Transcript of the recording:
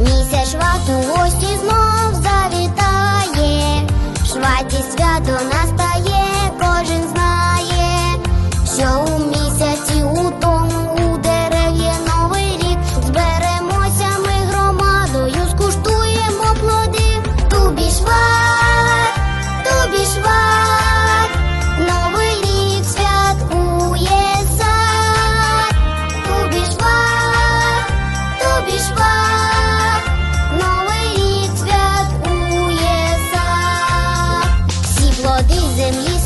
Нісся швату у гості знов завітає, шваті свято настає. плоды земли